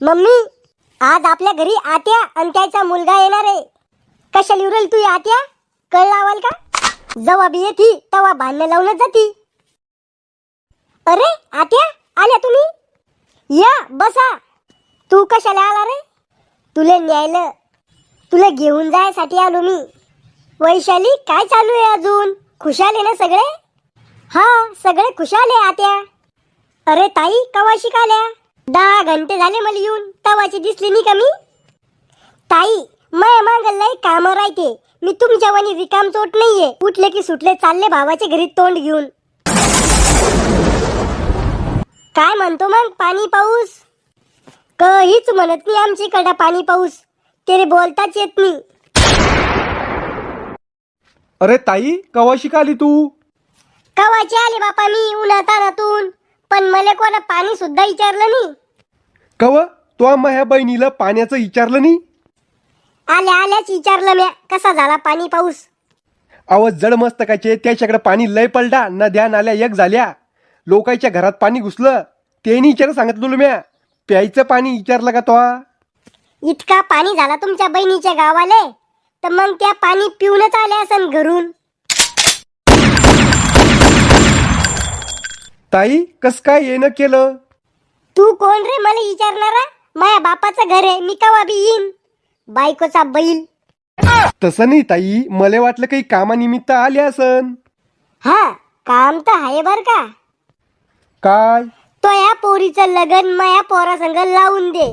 Mummy आज आपल्या घरी आत्या आणि त्याचा मुलगा येणार आहे. कशाला उरेल तू आत्या? कळ लावाल का? जेव्हा बी येती तेव्हा भांडणं लावूनच जाती. अरे आत्या आल्या तुम्ही? या बसा. तू कशाला आला रे? तुले न्यायलं तुला घेऊन जायसाठी आलो मी. वैशाली काय चालू आहे अजून? खुशाल आहे ना सगळे? हा सगळे खुशाल आहे आत्या. अरे ताई कवाशी शिकाल्या? दहा घंटे झाले मला येऊन. तवाची दिसली नाही का मी? ताई माया माग लय काम राहते. मी तुमच्या वाणी रिकाम चोट नाहीये. उठले की सुटले चालले भावाच्या घरी तोंड घेऊन. काय म्हणतो मग पाणी पाऊस? कहीच म्हणत नाही आमची कडा पाणी पाऊस. तेरे बोलताच येत नाही. अरे ताई कवा शिकाली तू? कवाची आली बापा मी उन्हातानातून? पण मला कोणा पाणी सुद्धा विचारलं नाही. कव? तो माझ्या बहिणीला पाण्याचं विचारलं नाही? आल्या आल्याच विचारलं म्या कसा झाला पाणी पाऊस? आवाज जड मस्तकाचे त्याच्याकडे पाणी लय पलटा नद्या नाल्या एक झाल्या. लोकांच्या घरात पाणी घुसलं. ते नाही विचार सांगत तुला म्या. प्यायचं पाणी विचारलं का तो? इतका पाणी झाला तुमच्या बहिणीच्या गावाले तर मग त्या पाणी पिऊनच आल्या असन घरून. ताई कस काय येणं केलं? तू कोण रे? मला विचारणारा माझ्या बापाचं घर आहे. मी कवा बी येईन? बायकोचा बैल. तसं नाही ताई मला वाटलं काही कामानिमित्त आले असन. हा काम तर आहे बर का? काय? तो या पोरीचं लगन माया पोरासंग लावून दे.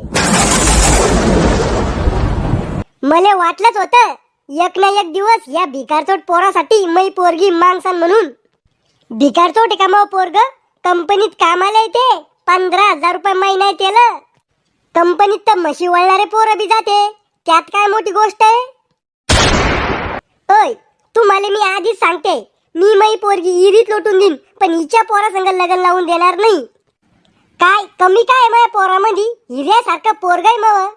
मला वाटलंच होतं एक ना एक दिवस या भिकारचोट पोरासाठी मै पोरगी मागसान म्हणून. भिकारचोट आहे का मग पोरग? कंपनीत कामाला येते. पंधरा हजार रुपये महिना त्याला. कंपनीत तर म्हशी वळणारे पोरं बी जाते. त्यात काय मोठी गोष्ट आहे? ओय तुम्हाला मी आधीच सांगते. मी मै पोरगी इरीत लोटून देईन पण हिच्या पोरासंग लग्न लावून देणार नाही. काय कमी काय माझ्या पोरामध्ये? हिऱ्यासारखं पोरगाय मग.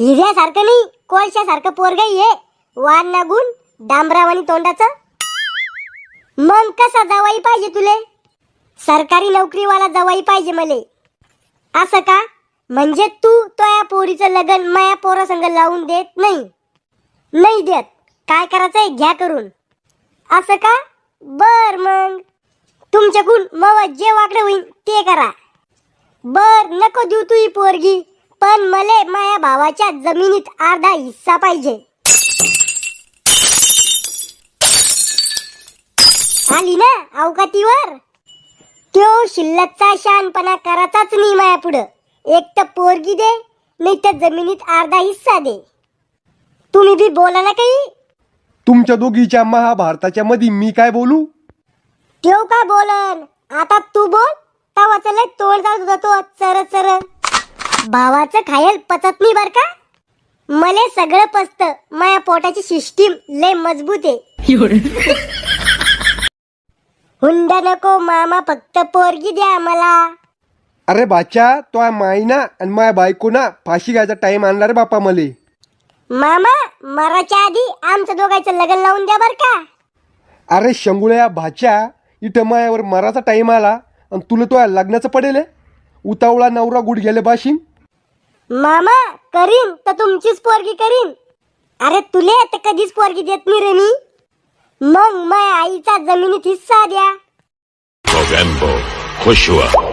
हिऱ्यासारखं नाही कोळशासारखं पोरगाई आहे. वान नागून डांबरावानी तोंडाचं. मग कसा जावाई पाहिजे तुले? सरकारी नोकरीवाला जवाई पाहिजे मले. असं का? म्हणजे तू तो या पोरीचं लग्न माया पोरासंग लावून देत नाही. नाही देत. काय करायचंय? घ्या करून. असं का? बर मग. तुमच्याकडून मग जे वाकडं होईल ते करा. बर नको देऊ तू ही पोरगी पण मले माया भावाच्या जमिनीत अर्धा हिस्सा पाहिजे. आली ना अवकातीवर? त्यो शिल्लकचा शानपणा करायचाच नाही माया पुढं. एक तर पोरगी दे नाही तर जमिनीत अर्धा हिस्सा दे. तुम्ही बी बोला ना काही. तुमच्या दोघीच्या महाभारताच्या मध्ये मी काय बोलू? ठेव काय बोलन? आता तू बोल तवा लय तोंड जात होता तो चर चर भावाचं खायल पचत नाही बर का? मले सगळं पचत. माया पोटाची सिस्टीम लय मजबूत आहे. हुंडा नको मामा फक्त पोरगी द्या मला अरे बाच्या तो मायना आणि माझ्या बायकोना. फाशी घ्यायचा टाइम आणला रे बापा मले. मामा मराच्या आधी आमचं दोघांचं लग्न लावून द्या बर का. अरे शंगुळ्या भाच्या इथं मायावर मराचा टाइम आला आणि तुला तो लग्नाचं पडेल हे? उतावळा नवरा गुड गेले बाशीन. मामा करीन तर तुमचीच पोरगी करीन. अरे तुले तर कधीच पोरगी देत नाही रे मी. मग माया आईचा जमिनीत हिस्सा द्या. खुश हुआ